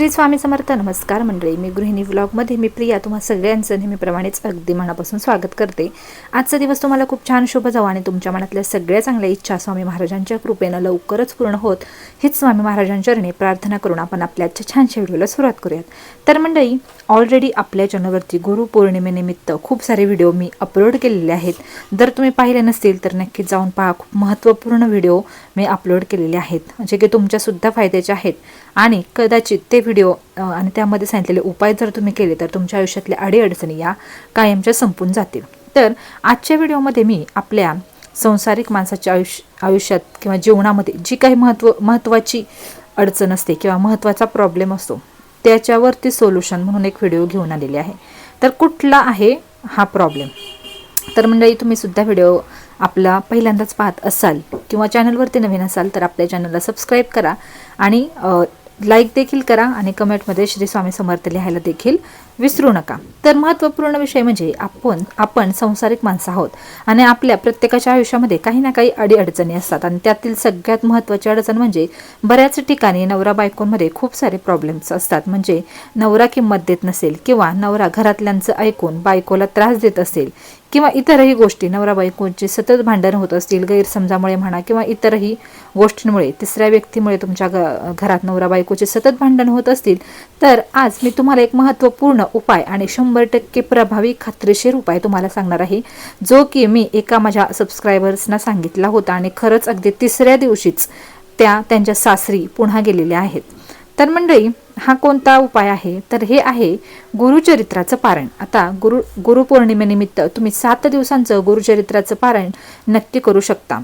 श्री स्वामी समर्थ. नमस्कार मंडळी मी गृहिणी व्लॉगमध्ये मी प्रिया. तुम्हा सगळ्यांचं नेहमीप्रमाणेच अगदी मनापासून स्वागत करते. आजचा दिवस तुम्हाला खूप छान शुभ जावा आणि तुमच्या मनातल्या सगळ्या चांगल्या इच्छा स्वामी महाराजांच्या कृपेनं लवकरच पूर्ण होत. हीच स्वामी महाराजांच्या चरणी प्रार्थना करून आपण आपल्या आजच्या छानशा व्हिडिओला सुरुवात करूयात. तर मंडळी ऑलरेडी आपल्या चॅनलवरती गुरुपौर्णिमेनिमित्त खूप सारे व्हिडिओ मी अपलोड केलेले आहेत. जर तुम्ही पाहिले नसतील तर नक्कीच जाऊन पहा. खूप महत्त्वपूर्ण व्हिडिओ मी अपलोड केलेले आहेत. जे की तुमच्यासुद्धा फायद्याचे आहेत. आणि कदाचित ते व्हिडिओ आणि त्यामध्ये सांगितलेले उपाय जर तुम्ही केले तर तुमच्या आयुष्यातल्या अडीअडचणी या कायमच्या संपून जातील. तर आजच्या व्हिडिओमध्ये मी आपल्या संसारिक माणसाच्या आयुष्य आयुष्यात किंवा जीवनामध्ये जी काही महत्त्व महत्त्वाची अडचण असते किंवा महत्त्वाचा प्रॉब्लेम असतो त्याच्यावरती सोल्युशन म्हणून एक व्हिडिओ घेऊन आलेले आहे. तर कुठला आहे हा प्रॉब्लेम तर मंडळी तुम्ही सुद्धा व्हिडिओ आपला पहिल्यांदाच पाहत असाल किंवा चॅनलवरती नवीन असाल तर आपल्या चॅनलला सबस्क्राईब करा आणि लाईक देखील करा आणि कमेंटमध्ये श्री स्वामी समर्थ लिहायला देखील विसरू नका. तर महत्त्वपूर्ण विषय म्हणजे आपण आपण संसारिक माणसं आहोत आणि आपल्या प्रत्येकाच्या आयुष्यामध्ये काही ना काही अडीअडचणी असतात आणि त्यातील सगळ्यात महत्त्वाची अडचण म्हणजे बऱ्याच ठिकाणी नवरा बायकोंमध्ये खूप सारे प्रॉब्लेम्स असतात. म्हणजे नवरा किंमत देत नसेल किंवा नवरा घरातल्यांचं ऐकून बायकोला त्रास देत असेल किंवा इतरही गोष्टी नवरा बायकोंची सतत भांडण होत असतील गैरसमजामुळे म्हणा किंवा इतरही गोष्टींमुळे तिसऱ्या व्यक्तीमुळे तुमच्या घरात नवरा बायको बायकोचे सतत भांडण होत असतील तर आज मी तुम्हाला एक महत्त्वपूर्ण उपाय आणि शंभर टक्के प्रभावी खात्रीशीर उपाय तुम्हाला सांगणार आहे जो की मी एका माझ्या सबस्क्रायबर्सना सांगितला होता आणि खरंच अगदी तिसऱ्या दिवशीच त्या त्यांच्या सासरी पुन्हा गेलेल्या आहेत. तर मंडळी हा कोणता उपाय आहे? तर हे आहे गुरुचरित्राचं पारण आता गुरु गुरुपौर्णिमेनिमित्त तुम्ही सात दिवसांचं गुरुचरित्राचं पारण नक्की करू शकता.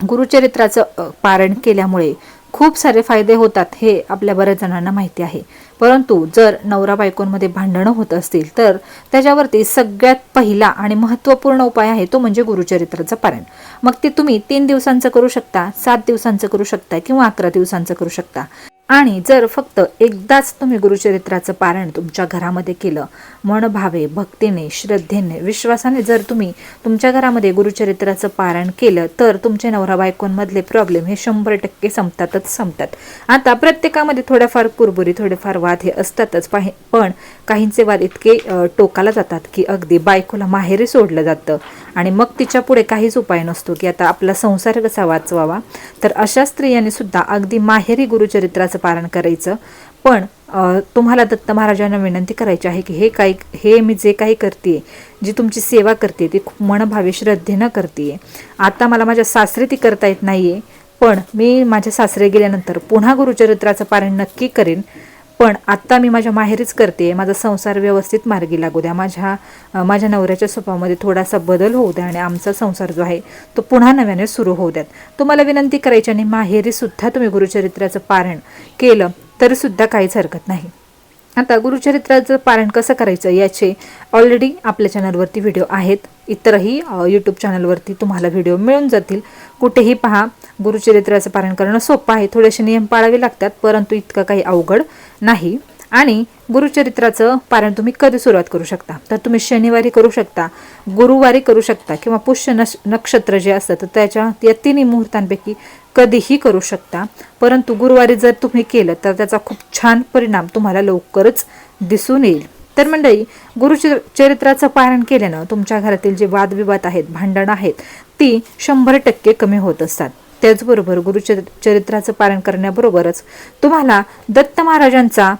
गुरुचरित्राचं पारण केल्यामुळे खूप सारे फायदे होतात हे आपल्या बऱ्याच जणांना माहिती आहे. परंतु जर नवरा बायकोंमध्ये भांडणं होत असतील तर त्याच्यावरती सगळ्यात पहिला आणि महत्त्वपूर्ण उपाय आहे तो म्हणजे गुरुचरित्राचं पारायण. मग ते तुम्ही तीन दिवसांचं करू शकता सात दिवसांचं करू शकता किंवा अकरा दिवसांचं करू शकता. आणि जर फक्त एकदाच तुम्ही गुरुचरित्राचं पारायण तुमच्या घरामध्ये केलं मन भावे भक्तीने श्रद्धेने विश्वासाने जर तुम्ही तुमच्या घरामध्ये गुरुचरित्राचं पारायण केलं तर तुमच्या नवरा बायकोंमधले प्रॉब्लेम हे शंभर टक्के संपतातच संपतात. आता प्रत्येकामध्ये थोड्याफार कुरबुरी थोडेफार वाद हे असतातच पाहि पण काहींचे वाद इतके टोकाला जातात की अगदी बायकोला माहेरी सोडलं जातं. आणि मग तिच्या पुढे काहीच उपाय नसतो की आता आपला संसार कसा वाचवावा. तर अशा स्त्रियांनी सुद्धा अगदी माहेरी गुरुचरित्राचं पारण करायचं. पण तुम्हाला दत्त महाराजांना विनंती करायची आहे की हे काही हे मी जे काही करते जी तुमची सेवा करते ती खूप मनभावे श्रद्धेनं करते आता मला माझ्या सासरी ती करता येत नाही आहे पण मी माझ्या सासरे गेल्यानंतर पुन्हा गुरुचरित्राचं पारण नक्की करेन. पण आत्ता मी माझ्या माहेरीच करते. माझा संसार व्यवस्थित मार्गी लागू द्या. माझ्या माझ्या नवऱ्याच्या स्वभावामध्ये थोडासा बदल होऊ द्या आणि आमचा संसार जो आहे तो पुन्हा नव्याने सुरू होऊ द्यात तुम्हाला विनंती करायची आणि माहेरीसुद्धा तुम्ही गुरुचरित्राचं पारण केलं तरीसुद्धा काहीच हरकत नाही. आता गुरुचरित्राचं पारण कसं करायचं याचे ऑलरेडी आपल्या चॅनलवरती व्हिडिओ आहेत. इतरही यूट्यूब चॅनलवरती तुम्हाला व्हिडिओ मिळून जातील. कुठेही पहा गुरुचरित्राचं पारण करणं सोपं आहे. थोडेसे नियम पाळावे लागतात परंतु इतकं काही अवघड नाही. आणि गुरुचरित्राचं पारण तुम्ही कधी सुरुवात करू शकता? तर तुम्ही शनिवारी करू शकता गुरुवारी करू शकता किंवा पुष्य नश नक्षत्र जे असतं तर त्याच्या या तिन्ही मुहूर्तांपैकी कधीही करू शकता. परंतु गुरुवारी जर तुम्ही केलं तर त्याचा खूप छान परिणाम तुम्हाला लवकरच दिसून येईल. तर मंडळी गुरुचर चरित्राचं पारण केल्यानं तुमच्या घरातील जे वादविवाद आहेत भांडणं आहेत ती शंभर टक्के कमी होत असतात. त्याचबरोबर गुरुचरित्राचं चरित्राचं करण्याबरोबरच तुम्हाला दत्त महाराजांचा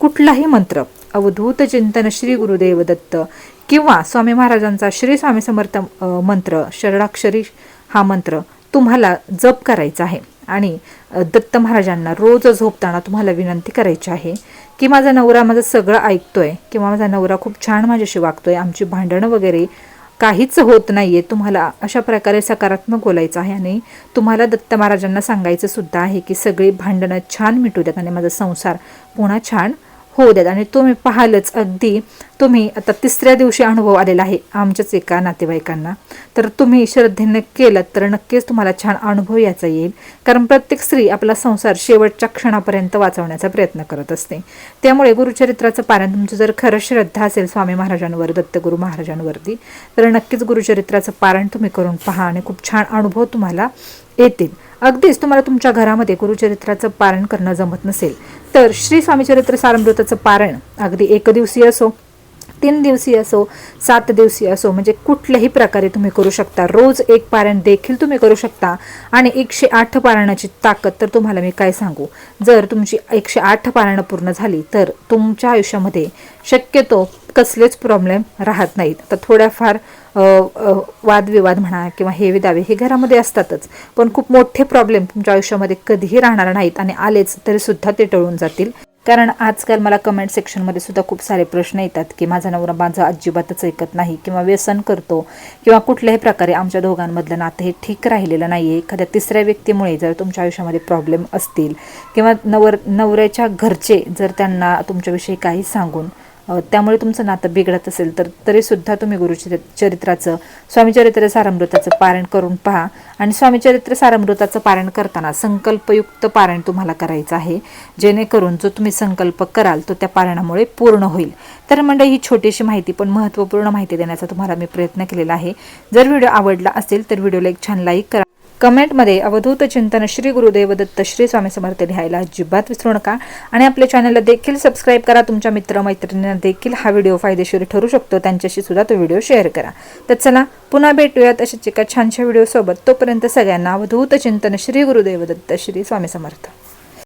कुठलाही मंत्र अवधूत चिंतन श्री गुरुदेव दत्त किंवा स्वामी महाराजांचा श्री स्वामी समर्थ मंत्र शरणाक्षरी हा मंत्र तुम्हाला जप करायचा आहे. आणि दत्त महाराजांना रोज झोपताना तुम्हाला विनंती करायची आहे की माझा नवरा माझं सगळं ऐकतोय किंवा माझा नवरा खूप छान माझ्याशी वागतोय आमची भांडणं वगैरे काहीच होत नाहीये. तुम्हाला अशा प्रकारे सकारात्मक बोलायचं आहे आणि तुम्हाला दत्त महाराजांना सांगायचं सुद्धा आहे की सगळी भांडणं छान मिटू द्यात आणि माझा संसार पुन्हा छान होऊ द्यात आणि तुम्ही पाहालच अगदी. तुम्ही आता तिसऱ्या दिवशी अनुभव आलेला आहे आमच्याच एका नातेवाईकांना. तर तुम्ही श्रद्धेने केलं तर नक्कीच तुम्हाला छान अनुभव याचा येईल. कारण प्रत्येक स्त्री आपला संसार शेवटच्या क्षणापर्यंत वाचवण्याचा प्रयत्न करत असते. त्यामुळे गुरुचरित्राचं पारायण तुमचं जर खरं श्रद्धा असेल स्वामी महाराजांवर दत्तगुरू महाराजांवरती तर नक्कीच गुरुचरित्राचं पारायण तुम्ही करून पहा आणि खूप छान अनुभव तुम्हाला येतील. अगदीच तुम्हाला तुमच्या घरामध्ये गुरुचरित्राचं पारण करणं जमत नसेल. तर श्री स्वामीचरित्र सारमृताचं पारण अगदी एक दिवसीय असो तीन दिवसीय असो सात दिवसीय असो म्हणजे कुठल्याही प्रकारे तुम्ही करू शकता. रोज एक पारायण देखील तुम्ही करू शकता आणि एकशे आठ पारायणाची ताकद तर तुम्हाला मी काय सांगू? जर तुमची एकशे आठ पारायणं पूर्ण झाली तर तुमच्या आयुष्यामध्ये शक्यतो कसलेच प्रॉब्लेम राहत नाहीत. तर थोड्याफार वादविवाद म्हणा किंवा हे दावे हे घरामध्ये असतातच. पण खूप मोठे प्रॉब्लेम तुमच्या आयुष्यामध्ये कधीही राहणार नाहीत आणि आलेच तरी सुद्धा ते टळून जातील. कारण आजकाल मला कमेंट सेक्शनमध्ये सुद्धा खूप सारे प्रश्न येतात की माझा नवरा माझं अजिबातच ऐकत नाही किंवा व्यसन करतो किंवा कुठल्याही प्रकारे आमच्या दोघांमधलं नातं हे ठीक राहिलेलं नाही आहे एखाद्या तिसऱ्या व्यक्तीमुळे जर तुमच्या आयुष्यामध्ये प्रॉब्लेम असतील किंवा नवर नवऱ्याच्या घरचे जर त्यांना तुमच्याविषयी काही सांगून त्यामुळे तुमचं नातं बिघडत असेल तर तरीसुद्धा तुम्ही गुरुचरित्राचं चरित्राचं स्वामीचरित्र सारामृताचं पारायण करून पहा. आणि स्वामीचरित्र सारामृताचं पारायण करताना संकल्पयुक्त पारायण तुम्हाला करायचं आहे. जेणेकरून जो तुम्ही संकल्प कराल तो त्या पारायणामुळे पूर्ण होईल. तर म्हणजे ही छोटीशी माहिती पण महत्त्वपूर्ण माहिती देण्याचा तुम्हाला मी प्रयत्न केलेला आहे. जर व्हिडिओ आवडला असेल तर व्हिडिओला एक छान लाईक करा. कमेंटमध्ये अवधूत चिंतन श्री गुरुदेव दत्त श्री स्वामी समर्थ लिहायला अजिबात विसरू नका. आणि आपल्या चॅनलला देखील सबस्क्राईब करा. तुमच्या मित्रमैत्रिणींना देखील हा व्हिडिओ फायदेशीर ठरू शकतो. त्यांच्याशी सुद्धा तो व्हिडिओ शेअर करा. तर चला पुन्हा भेटूयात अशाच एका छानशा व्हिडिओसोबत तोपर्यंत सगळ्यांना अवधूत चिंतन श्री गुरुदेव दत्त श्री स्वामी समर्थ.